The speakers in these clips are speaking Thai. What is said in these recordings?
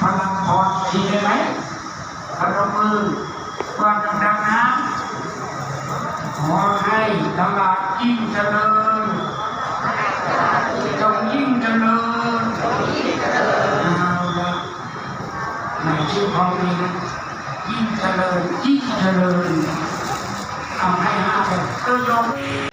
พลังพรดีได้ไหมพนมมือวางดังนะขอให้ตลาดยิ่งเจริญจงยิ่งเจริญเอาละในชื่อของนี้นะยิ่งเจริญยิ่งเจริญทำให้ห้าเป็นเออยกส่วนต้นแม่ต้นของแม่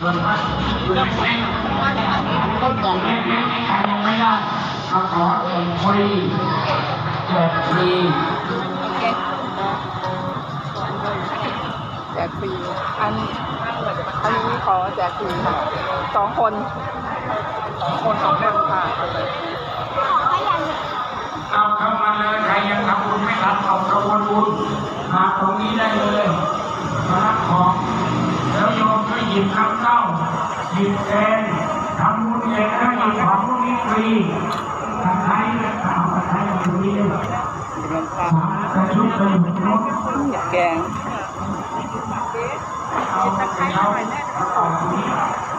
แม่ใครยังไม่ได้มาขอแจกปีแจกปีอันอันนี้ขอแจกฟรีค่ะสองคนสองคนสองคนค่ะเอาเข้ามาเลยใคร หยิบแกงทำบุญเสร็จแล้วหยิบของพวกนี้ฟรีตะไคร้เอาตะไคร้มาตรงนี้เลยกระชุบเลยรถแกงเอาไปเอาเอาต่อตรงนี้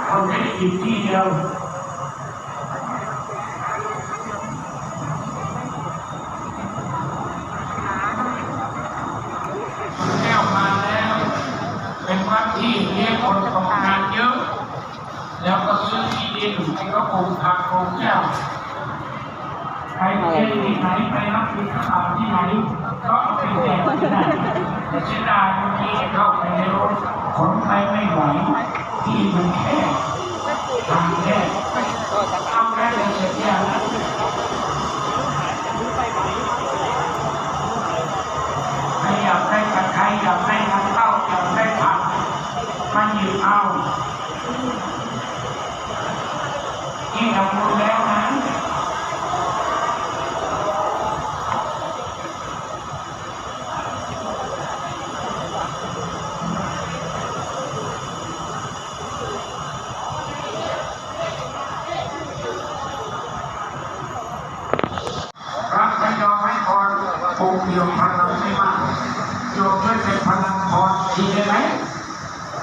เอาได้หยิบที่เดียวแก้วมาแล้ว เป็นวัดที่เลี้ยงคนตกงานเยอ แล้วก็ซื้อที่ดินให้เขาปลูกผักปลูกแก้วใครไปที่ไหนไปรับบิณฑบาตที่ไหนก็เอาไปแจกที่นั่นแต่เสียดายบางทีเข้าไปในรถขนไปไม่ไหวที่มันแคบทางแคบเอาแค่เลยเสร็จแล้วนะใครอยากได้ตะไครอยากได้น้ำเต้าอยากได้ผักมาหยิบเอา ที่ทำบุญแล้วนะพระพยอมให้พรปงเดียวพลังไม่มากโยมช่วยเป็นพลังพรดีได้ไหม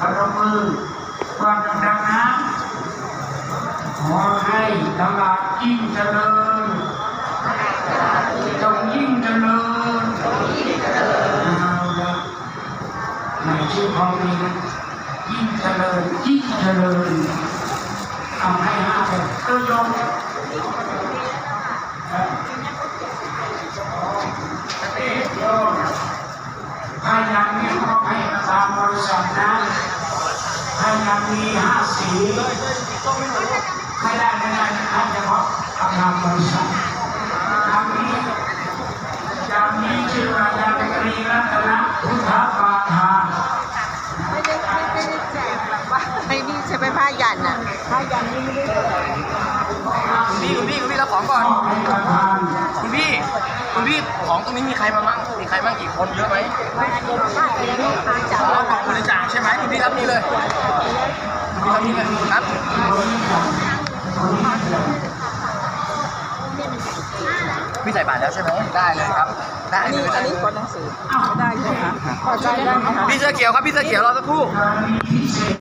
พนมมือวางดังๆนะข อให้ตลาดยิ่งเจริญจงยิ่งเจริญเอาละในชื่อของนี้นะยิ่งเจริญยิ่งเจริญทำให้ห้าเป็นเออยมถ้ายังมีก็ให้มาตามบริษัทนะถ้ายังมีห้าสี ไม่ได้ไม่ได้ให้เฉพาะทำงานบริษัททางนี้จะมีชื่อว่ายังตรีรัตนพุทธปาทาไม่ได้ไม่ได้แจกแบบว่าไอ้นี่ใช่ไหมผ้ายันอะผ้ายันนี่ไม่ได้คุณพี่คุณพี่คุณพี่รับของก่อนคุณพี่คุณพี่ของตรงนี้มีใครมาบ้างมีใครบ้างกี่คนเยอะไหมไม่อันนี้ผ้าอันนี้ผ้าจับอ๋อของบริจาคใช่ไหมคุณพี่รับนี่เลยคุณพี่รับนี่เลยครับ พี่ใส่บาตรแล้วใช่ไหมได้เลยครับ ได้อันเลนี้ยอันนี้กดหนังสือไม่ได้ใช่ไหมคะพอใจได้ไหมคะพี่เสื้อเขียวครับพี่เสื้อเขียวรอสักครู่กรณีพิเศษ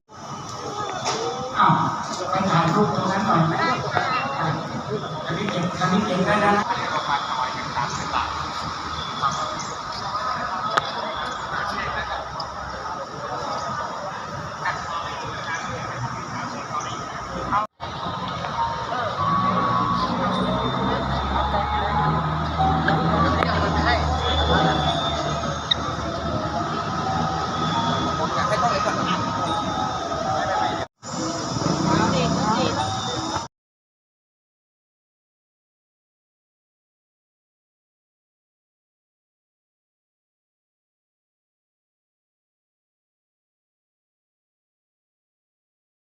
อ้าวไปถ่ายรูปตรงนั้นหน่อยไหมอันนี้เก็บอันนี้เก็บได้แล้ว